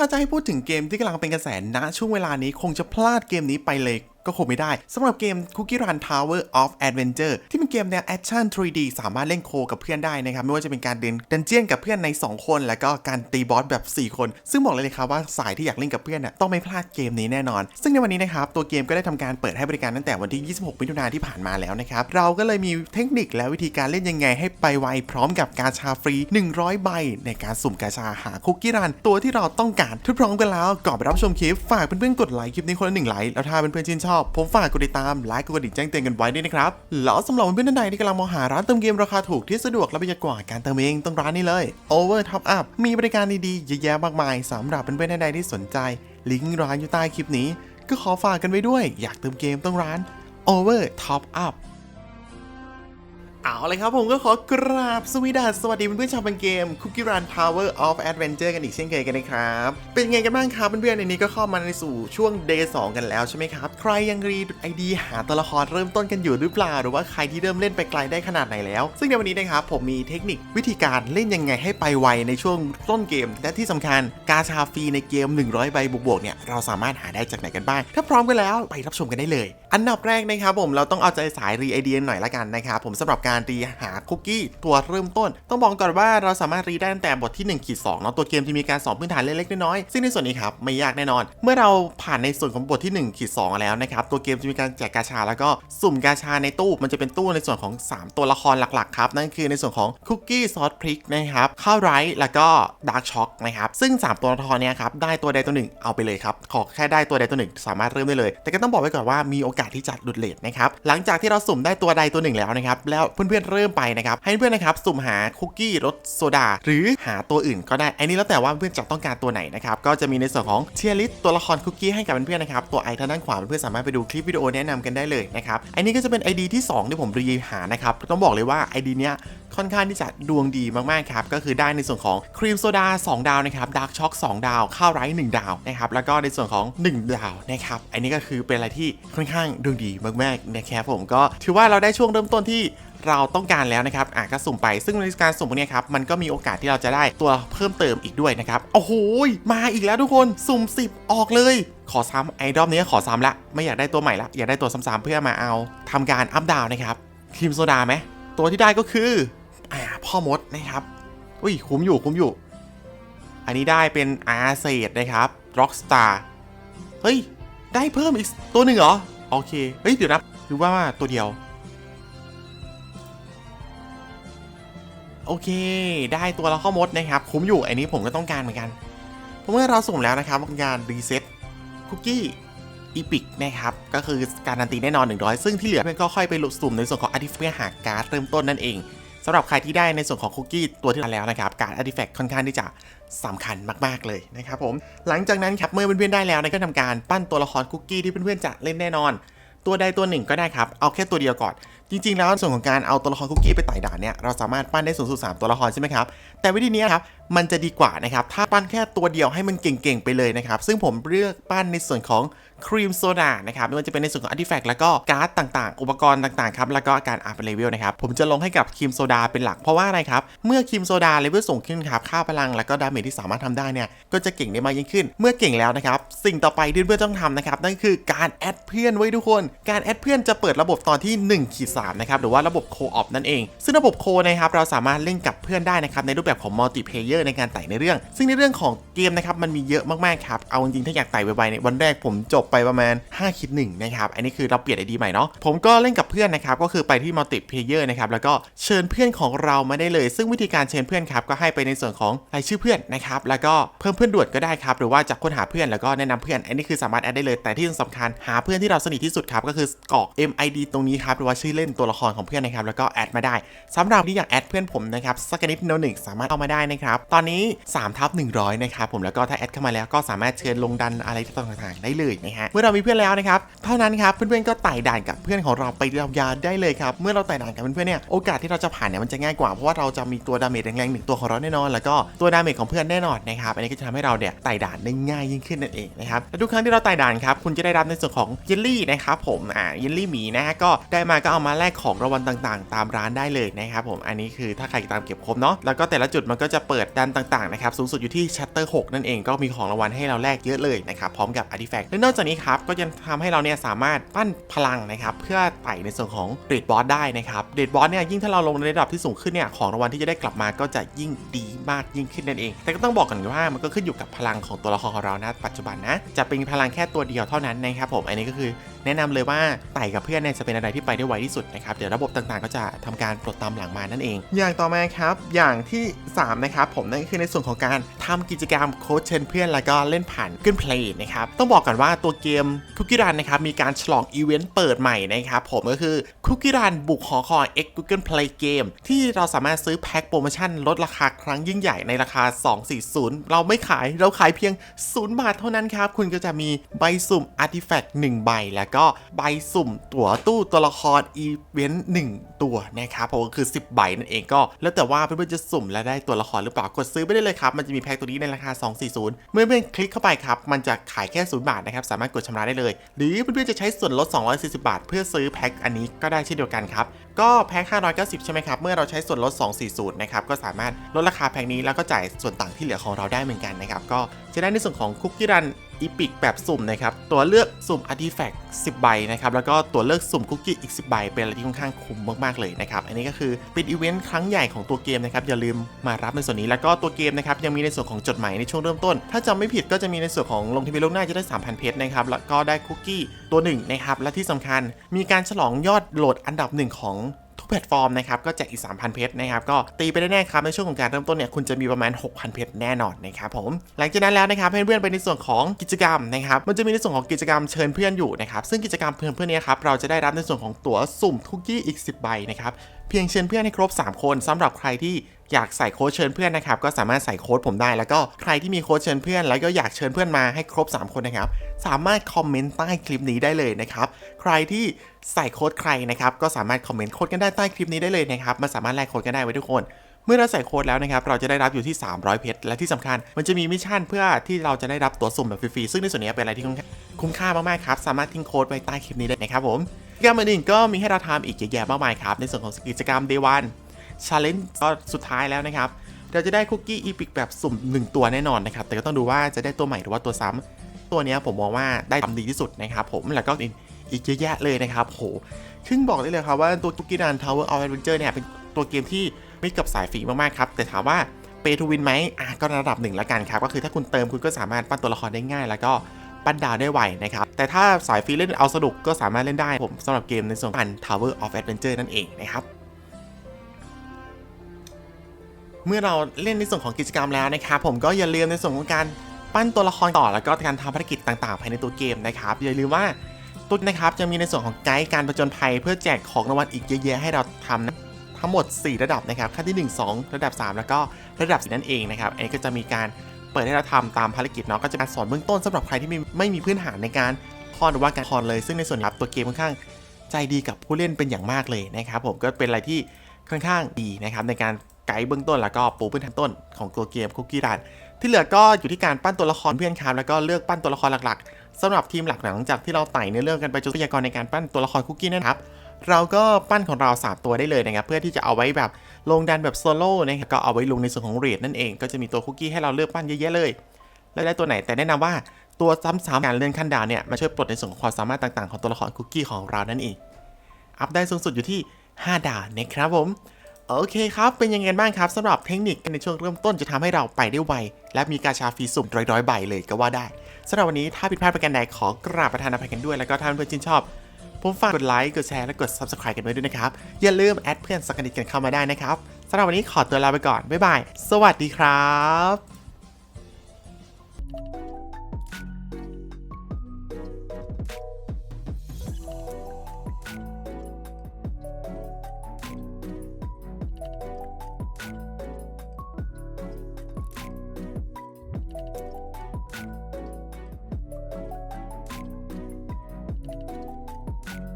ถ้าจะให้พูดถึงเกมที่กำลังเป็นกระแสณช่วงเวลานี้คงจะพลาดเกมนี้ไปเลย ก็คงไม่ได้สำหรับเกม Cookie Run Tower of Adventure ที่เป็นเกมแนวแอคชั่น 3D สามารถเล่นโคกับเพื่อนได้นะครับ ไม่ว่าจะเป็นการเดินดันเจียนกับเพื่อนใน 2 คน แล้วก็การตีบอสแบบ 4 คน ซึ่งบอกเลยเลยครับว่าสายที่อยากเล่นกับเพื่อนน่ะต้องไม่พลาดเกมนี้แน่นอน ซึ่งในวันนี้นะครับตัวเกมก็ได้ทำการเปิดให้บริการตั้งแต่วันที่ 26 มิถุนายนที่ผ่านมาแล้วนะครับเราก็เลยมีเทคนิคและวิธีการเล่นยังไงให้ไปไวพร้อมกับกาชาฟรี 100 ใบ ในการสุ่มกาชาหาคุกกี้รันตัวที่เราต้องการทุกพร้อมกันแล้วก่อนไปรับชมคลิปฝากเพื่อนๆกดไลค์คลิปนี้คนละหนึ่งไลค์แล้วถ้าเพื่อนๆชื่นชอบผมฝากกดติดตามไลค์กดกระดิ่งแจ้งเตือนกันไว้ด้วยนะครับแล้วสำหรับเพื่อนๆท่านใดที่กำลังมองหาร้านเติมเกมราคาถูกที่สะดวกและประหยัดกว่าการเติมเองต้องร้านนี้เลย Over Top Up มีบริการดีๆเยอะแยะมากมายสำหรับเพื่อนๆท่านใดที่สนใจ ลิงก์ร้านอยู่ใต้คลิปนี้ ก็ขอฝากกันไว้ด้วย อยากเติมเกมต้องร้าน Over Top Up เอาเลยครับผมก็ขอกราบสวีดัสสวัสดีเพื่อนๆชาวบันเกม Cookie Run Tower of Adventure กันอีกเช่นเคยกันนะครับ เป็นไงกันบ้างครับเพื่อนๆในนี้ก็เข้ามาในสู่ช่วง Day 2 กันแล้วใช่ไหมครับ ใครยังรีไอดีหาตัวละครเริ่มต้นกันอยู่หรือเปล่า หรือว่าใครที่เริ่มเล่นไปไกลได้ขนาดไหนแล้ว ซึ่งในวันนี้นะครับผมมีเทคนิควิธีการเล่นยังไงให้ไปไวในช่วงต้นเกม และที่สำคัญกาชาฟรีในเกม 100ใบบวกๆเนี่ยเราสามารถหาได้จากไหนกันบ้าง ถ้าพร้อมกันแล้วไปรับชมกันได้เลย อันดับแรกนะครับผมเราต้องเอาใจสายรีไอเดียหน่อยละกันนะครับผมสำหรับการรีหาคุกกี้ตัวเริ่มต้น ต้องบอกก่อนว่าเราสามารถรีได้ตั้งแต่บทที่1ขีด2เนาะตัวเกมจะมีการสอนพื้นฐานเล็กๆน้อยๆซึ่งในส่วนนี้ครับไม่ยากแน่นอน เมื่อเราผ่านในส่วนของบทที่1ขีด2แล้วนะครับตัวเกมจะมีการแจกกาชาแล้วก็สุ่มกาชาในตู้มันจะเป็นตู้ในส่วนของ 3 ตัวละครหลักๆครับนั่นคือในส่วนของคุกกี้ซอสพริกนะครับข้าวไรซ์แล้วก็ดาร์กช็อกนะครับซึ่ง 3 ตัวละครเนี้ยครับได้ตัวใดตัวหนึ่งเอาไปเลยครับขอแค่ได้ตัวใดตัวหนึ่งสามารถเริ่มได้เลย แต่ก็ต้องบอกไว้ก่อนว่ามีโอกาสที่จะหลุดเลทนะครับหลังจากที่เราสุ่มได้ตัวใดตัวหนึ่งแล้วนะครับแล้วเพื่อนๆเริ่มไปนะครับให้เพื่อนนะครับสุ่มหาคุกกี้รสโซดา หรือหาตัวอื่นก็ได้อันนี้แล้วแต่ว่าเพื่อนจะต้องการตัวไหนนะครับก็จะมีในส่วนของเชียร์ลิสตัวละครคุกกี้ให้กับเพื่อนๆนะครับตัวไอทางด้านขวาเพื่อนสามารถไปดูคลิปวิดีโอแนะนำกันได้เลยนะครับอันนี้ก็จะเป็น ID ที่ 2 ที่ผมรีหานะครับต้องบอกเลยว่า ID เนี้ยค่อนข้างที่จะดวงดีมากๆครับก็คือได้ในส่วนของครีมโซดา 2 ดาวนะครับดาร์กช็อก2ดาว ข้าวไรซ์1ดาวนะครับแล้วก็ในส่วนของ 1 ดาวนะครับอันนี้ก็คือเป็นอะไรที่ค่อนข้างดวงดีมากๆนะครับผมก็ถือว่าเราได้ช่วงเริ่มต้นที่ เราต้องการแล้วนะครับอะก็สุ่มไปซึ่งในการสุ่มพวกนี้ครับมันก็มีโอกาสที่เราจะได้ตัวเพิ่มเติมอีกด้วยนะครับโอ้โหมาอีกแล้วทุกคนสุ่ม 10 ออกเลยขอซ้ำไอ้รอบนี้ขอซ้ำละไม่อยากได้ตัวใหม่ละอยากได้ตัวซ้ำๆเพื่อมาเอาทำการอัพดาวนะครับครีมโซดาไหมตัวที่ได้ก็คืออ่าพ่อมดนะครับอุ้ยคุ้มอยู่คุ้มอยู่ อันนี้ได้เป็นอาเซดนะครับร็อกสตาร์เฮ้ย ได้เพิ่มอีกตัวหนึ่งเหรอ โอเค เฮ้ย เดี๋ยวนะหรือว่าตัวเดียว โอเค ได้ตัวละข้อมดนะครับ คุ้มอยู่อันนี้ผมก็ต้องการเหมือนกันเพราะเมื่อเราสุ่มแล้วนะครับการรีเซ็ตคุกกี้อีพิกนะครับ ก็คือการันตีแน่นอน 100 ซึ่งที่เหลือเพื่อนก็ค่อยไปสุ่มในส่วนของอาร์ติแฟกต์หาการ์ดเริ่มต้นนั่นเองสำหรับใครที่ได้ในส่วนของคุกกี้ตัวที่แล้วนะครับ การอาร์ติแฟกต์ค่อนข้างที่จะสำคัญมากๆเลยนะครับผมหลังจากนั้นครับเมื่อเพื่อนๆได้แล้วก็ทำการปั้นตัวละครคุกกี้ที่เพื่อนๆจะเล่นแน่นอน ตัวใดตัวหนึ่งก็ได้ครับเอาแค่ตัวเดียวก่อน จริงๆ แล้วส่วนของการเอาตัวละครคุกกี้ไปไต่ด่านเนี่ยเราสามารถปั้นได้สูงสุด3ตัวละครใช่ไหมครับ แต่วิธีนี้ครับมันจะดีกว่านะครับ ถ้าปั้นแค่ตัวเดียวให้มันเก่งๆ ไปเลยนะครับ ซึ่งผมเลือกปั้นในส่วนของครีมโซดานะครับไม่ว่าจะเป็นในส่วนของอาร์ติแฟกต์แล้วก็การ์ดต่างๆ อุปกรณ์ต่างๆครับแล้วก็การอัพเลเวลนะครับผมจะลงให้กับครีมโซดาเป็นหลักเพราะว่าอะไรครับเมื่อครีมโซดาเลเวลสูงขึ้นครับค่าพลังแล้วก็ดาเมจที่สามารถทำได้เนี่ยก็จะเก่งได้มากยิ่งขึ้น เมื่อเก่งแล้วนะครับสิ่งต่อไปที่เพื่อนต้องทำนะครับนั่นคือการแอดเพื่อนไว้ทุกคน การแอดเพื่อนจะเปิดระบบตอนที่1ขีด3นะครับหรือว่าระบบโคออปนั่นเอง ซึ่งระบบโคนะครับเราสามารถเล่นกับเพื่อนได้นะครับในรูปแบบของมัลติเพเยอร์ในการไต่ในเรื่อง ซึ่งในเรื่องของเกมนะครับมันมีเยอะมากๆครับเอาจริงๆถ้าอยากไต่ไวๆในวันแรกผมจบไปประมาณ5คิด1นะครับอันนี้คือเราเปลี่ยนไอดีใหม่เนาะผมก็เล่นกับเพื่อนนะครับก็คือไปที่มัลติเพเยอร์นะครับแล้วก็เชิญเพื่อนของเรามาได้เลย ซึ่งวิธีการเชิญเพื่อนครับก็ให้ไปในส่วนของรายชื่อเพื่อนนะครับแล้วก็เพิ่มเพื่อนด่วนก็ได้ครับหรือว่าจะค้นหาเพื่อนแล้วก็แนะนำเพื่อน อันนี้คือสามารถแอดได้เลยแต่ที่สำคัญหาเพื่อนที่เราสนิทที่สุดครับก็คือกรอก MID ตรงนี้ครับหรือว่าชื่อเล่น็นตัวละครของเพื่อนนะครับแล้วก็แอดมาได้สำหรับที่อยากแอดเพื่อนผมนะครับสักนิดโนหนึ่งสามารถเอามาได้นะครับตอนนี้3ทับ100นะครับผมแล้วก็ถ้าแอดเข้ามาแล้วก็สามารถเชิญลงดันอะไรต่างๆได้เลยนะฮะเมื่อเรามีเพื่อนแล้วนะครับเท่านั้นครับเพื่อนๆก็ไต่ด่านกับเพื่อนของเราไปยาวๆได้เลยครับเมื่อเราไต่ด่านกับเพื่อนๆเนี่ยโอกาสที่เราจะผ่านเนี่ยมันจะง่ายกว่าเพราะว่าเราจะมีตัวดาเมจแรงๆหนึ่งตัวของเราแน่นอน แล้วก็ตัวดาเมจของเพื่อนแน่นอนนะครับอันนี้ก็จะทำให้เราเนี่ยไต่ด่านได้ง่ายยิ่งขึ้นนั่นเองนะครับและทุกครั้งที่เราไต่ด่านครับคุณจะได้รับในส่วนของเยลลี่นะครับผมอ่าเยลลี่หมีนะฮะก็ได้มาก็เอามาแลกของรางวัลต่างๆ ตามร้านได้เลยนะครับผมอันนี้คือถ้าใครตามเก็บครบเนาะแล้วก็แต่ละจุดมันก็จะเปิดดันต่างๆนะครับสูงสุดอยู่ที่ชัตเตอร์6นั่นเองก็มีของรางวัลให้เราแลกเยอะเลยนะครับพร้อมกับอาร์ติแฟกต์และนอกจากนี้ครับก็ยังทำให้เราเนี่ยสามารถปั้นพลังนะครับเพื่อไต่ในส่วนของเรดบอสได้นะครับเรดบอสเนี่ยยิ่งถ้าเราลงในระดับที่สูงขึ้นเนี่ยของรางวัลที่จะได้กลับมาก็จะยิ่งดีมากยิ่งขึ้นนั่นเอง แต่ก็ต้องบอกกันว่ามันก็ขึ้นอยู่กับพลังของตัวละครของเรานะปัจจุบันนะจะเป็นพลังแค่ตัวเดียวเท่านั้นนะครับผมอันนี้ก็คือแนะนำเลยว่าไต่กับเพื่อนเนี่ยจะเป็นอะไรที่ไปได้ไวที่สุดนะครับเดี๋ยวระบบต่างๆ ก็จะทำการปลดตามหลังมานั่นเอง อย่างต่อมาครับ อย่างที่ 3 นะครับผมนั่นก็คือในส่วนของการทำกิจกรรมโค้ชเชิญเพื่อนแล้วก็เล่นผ่าน Google Play นะครับต้องบอกกันว่าตัวเกมคุกกี้รันนะครับมีการฉลองอีเวนต์เปิดใหม่นะครับผมก็คือคุกกี้รันบุกหอคอย X Google Play Game ที่เราสามารถซื้อแพ็คโปรโมชั่นลดราคาครั้งยิ่งใหญ่ในราคา 240 เราไม่ขายเราขายเพียง 0 บาทเท่านั้นครับคุณก็จะมีใบสุ่มอาร์ติแฟกต์1ใบแล้วก็ใบสุ่มตั๋วตู้ตัวละครอีเวนต์1ตัวนะครับผมก็คือ 10 ใบนั่นเองก็ แล้วแต่ว่าเพื่อนๆจะสุ่มและได้ตัวละครหรือเปล่ากดซื้อไปได้เลยครับ มันจะมีแพ็คตัวนี้ในราคา 240 เมื่อเพื่อนคลิกเข้าไปครับ มันจะขายแค่0บาทนะครับสามารถกดชำระได้เลย หรือเพื่อนๆจะใช้ส่วนลด 240 บาท เพื่อซื้อแพ็คอันนี้ก็ได้เช่นเดียวกันครับก็แพ็ค590 ใช่ไหมครับเมื่อเราใช้ส่วนลด 240นะครับก็สามารถลดราคาแพ็คนี้แล้วก็จ่ายส่วนต่างที่เหลือของเราได้เหมือนกันนะครับก็จะได้ในส่วนของคุกกี้รัน อีพิกแบบสุ่มนะครับ ตัวเลือกสุ่มอาร์ติแฟกต์10ใบนะครับ แล้วก็ตัวเลือกสุ่มคุกกี้อีก 10 ใบ เป็นอะไรที่ค่อนข้างคุ้มมากๆเลยนะครับ อันนี้ก็คือเป็นอีเวนต์ครั้งใหญ่ของตัวเกมนะครับ อย่าลืมมารับในส่วนนี้ แล้วก็ตัวเกมนะครับยังมีในส่วนของจดหมายในช่วงเริ่มต้น ถ้าจำไม่ผิดก็จะมีในส่วนของลงทะเบียนล่วงหน้าจะได้ 3,000 เพชรนะครับ แล้วก็ได้คุกกี้ตัวหนึ่งนะครับ และที่สำคัญมีการฉลองยอดโหลดอันดับหนึ่งของ แพลตฟอร์มนะครับก็แจกอีก 3,000 เพชรนะครับก็ตีไปได้แน่ครับในช่วงของการเริ่มต้นเนี่ยคุณจะมีประมาณ 6,000 เพชรแน่นอนนะครับผมหลังจากนั้นแล้วนะครับให้เพื่อนไปในส่วนของกิจกรรมนะครับมันจะมีในส่วนของกิจกรรมเชิญเพื่อนอยู่นะครับซึ่งกิจกรรมเพื่อนเพื่อนเนี้ครับเราจะได้รับในส่วนของตั๋วสุ่มทุกกี้อีก 10 ใบนะครับ เพียงเชิญเพื่อนให้ครบ 3 คนสำหรับใครที่อยากใส่โค้ดเชิญเพื่อนนะครับก็สามารถใส่โค้ดผมได้ แล้วก็ใครที่มีโค้ดเชิญเพื่อน แล้วก็อยากเชิญเพื่อนมาให้ครบ 3 คนนะครับ สามารถคอมเมนต์ใต้คลิปนี้ได้เลยนะครับใครที่ใส่โค้ดใครนะครับก็สามารถคอมเมนต์โค้ดกันได้ใต้คลิปนี้ได้เลยนะครับมันสามารถแลกโค้ดกันได้ไว้ทุกคนเมื่อเราใส่โค้ดแล้วนะครับ เราจะได้รับอยู่ที่ 300 เพชร และที่สำคัญ มันจะมีมิชชั่นเพื่อที่เราจะได้รับตัวสุ่มแบบฟรีๆ ซึ่งในส่วนนี้เป็นอะไรที่คุ้มค่ามากๆครับ สามารถทิ้งโค้ดไว้ใต้คลิปนี้เลยนะครับผม กิจกรรมอื่นๆก็มีให้เราทำอีกเยอะแยะมากมายครับ ในส่วนของกิจกรรม Day 1 Challenge ก็สุดท้ายแล้วนะครับ เราจะได้คุกกี้อีพิกแบบสุ่ม 1 ตัวแน่นอนนะครับ แต่ก็ต้องดูว่าจะได้ตัวใหม่หรือว่าตัวซ้ำตัวนี้ผมมองว่าได้ทำดีที่สุดนะครับผมแล้วก็อีกเยอะแยะเลยนะครับโหซึ่งบอกได้เลยครับว่าตัวคุกกี้รันทาวเวอร์ออฟแอดเวนเจอร์เนี่ยเป็นตัวเกมที่มิตรกับสายฝีมากๆครับแต่ถามว่าเปทูวินไหมอะก็ระดับหนึ่งละกันครับก็คือถ้าคุณเติมคุณก็สามารถปั้นตัวละครได้ง่าย แล้วก็ ปั้นดาวได้ไวนะครับ แต่ถ้าสายฟรีเล่นเอาสนุกก็สามารถเล่นได้ผมสำหรับเกมในส่วนของ Tower of Adventure นั่นเองนะครับเมื่อเราเล่นในส่วนของกิจกรรมแล้วนะครับผมก็อย่าลืมในส่วนของการปั้นตัวละครต่อแล้วก็การทำภารกิจต่างๆ ภายในตัวเกมนะครับอย่าลืมว่าตัวนะครับจะมีในส่วนของไกด์การผจญภัย เพื่อแจกของรางวัลอีกเยอะแยะให้เราทำนะทั้งหมด 4 ระดับนะครับขั้นที่ 1 2 ระดับ 3 แล้วก็ระดับ4นั่นเองนะครับอันนี้ก็จะมีการ เปิดให้เราทำตามภารกิจเนาะก็จะการสอนเบื้องต้นสำหรับใครที่ไม่ไม่มีพื้นฐานในการคอนหรือว่าการคอนเลย ซึ่งในส่วนรับตัวเกมค่อนข้างใจดีกับผู้เล่นเป็นอย่างมากเลยนะครับผมก็เป็นอะไรที่ค่อนข้างดีนะครับในการไกด์เบื้องต้นแล้วก็ปูพื้นฐานต้นของตัวเกมคุกกี้รันที่เหลือก็อยู่ที่การปั้นตัวละครเพื่อนครับแล้วก็เลือกปั้นตัวละครหลักๆสำหรับทีมหลักหลังจากที่เราไต่ในอเรื่องกันไปจนทรัพยากรในการปั้นตัวละครคุกกี้นะครับ เราก็ปั้นของเราสามตัวได้เลยนะครับ เพื่อที่จะเอาไว้แบบลงดันแบบโซโล่นะครับก็เอาไว้ลงในส่วนของเรดนั่นเอง ก็จะมีตัวคุกกี้ให้เราเลือกปั้นเยอะแยะเลย แล้วได้ตัวไหนแต่แนะนำว่าตัวซ้ำๆการเลื่อนขั้นดาวเนี่ยมาช่วยปลดในส่วนของความสามารถต่างๆ ของตัวละครคุกกี้ของเรานั่นเอง อัพได้สูงสุดอยู่ที่ 5 ดาวนะครับผมโอเคครับ เป็นยังไงบ้างครับสำหรับเทคนิคในช่วงเริ่มต้นจะทำให้เราไปได้ไว และมีกาชาฟรีสุ่มร้อยๆใบเลยก็ว่าได้สำหรับวันนี้ถ้าผิดพลาดประการใดขอกราบประทานอภัยกันด้วย แล้วก็ท่านเพื่อนชื่นชอบ ผมฝากกดไลค์ กดแชร์ และกด subscribe กันไว้ด้วยนะครับ อย่าลืมแอดเพื่อนสักนิดกันเข้ามาได้นะครับสำหรับวันนี้ขอตัวลาไปก่อน บ๊ายบาย สวัสดีครับ